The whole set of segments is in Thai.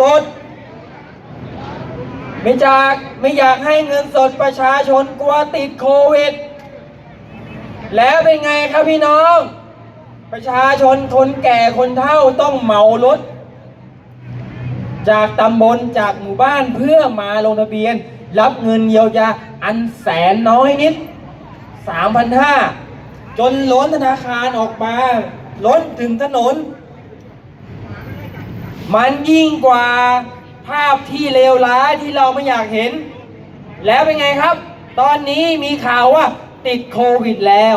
สด ไม่จากไม่อยากให้เงินสดประชาชนกลัวติดโควิด แล้วเป็นไงครับพี่น้อง ประชาชนคนแก่คนเฒ่าต้องเหมารถ จากตำบลจากหมู่บ้านเพื่อมาลงทะเบียน รับเงินเยียวยาอันแสนน้อยนิด 3,500 จนล้นธนาคารออกมา ล้นถึงถนน มันยิ่งกว่าภาพที่เลวร้ายที่เราไม่อยากเห็น แล้วเป็นไงครับ ตอนนี้มีข่าวว่าติดโควิดแล้ว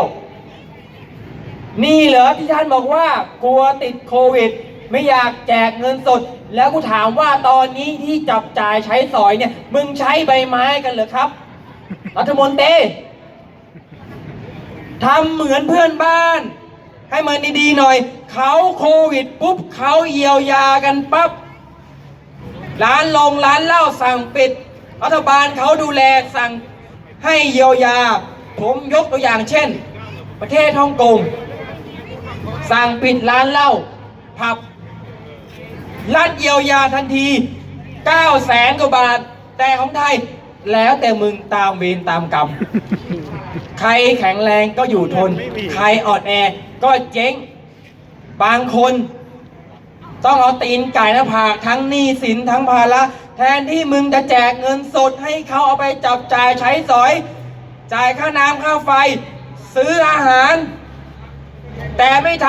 นี่เหรอที่ท่านบอกว่ากลัวติดโควิด ไม่อยากแจกเงินสด แล้วกูถามว่าตอนนี้ที่จับจ่ายใช้สอยเนี่ย มึงใช้ใบไม้กันเหรอครับ รัฐมนตรีทำเหมือนเพื่อนบ้าน ให้มันดีๆหน่อย เขาโควิดปุ๊บเขาเยียวยากันปั๊บร้านลงร้านเหล้าสั่งปิด รัฐบาลเขาดูแลสั่งให้เยียวยา ผมยกตัวอย่างเช่น ประเทศฮ่องกงสั่งปิดร้านเหล้าผับรัฐเยียวยาทันที9แสนกว่าบาท แต่ของไทย แล้วแต่มึงตามเวรตามกรรม ใครแข็งแรงก็อยู่ทน ใครอ่อนแอก็เจ๊ง บางคน ต้องเอาตีนไก่หน้าผากทั้งหนี้สินทั้งภาระแทนที่มึงจะแจกเงินสดให้เขาเอาไปจับจ่ายใช้สอย จ่ายค่าน้ำค่าไฟ ซื้ออาหาร แต่ไม่ท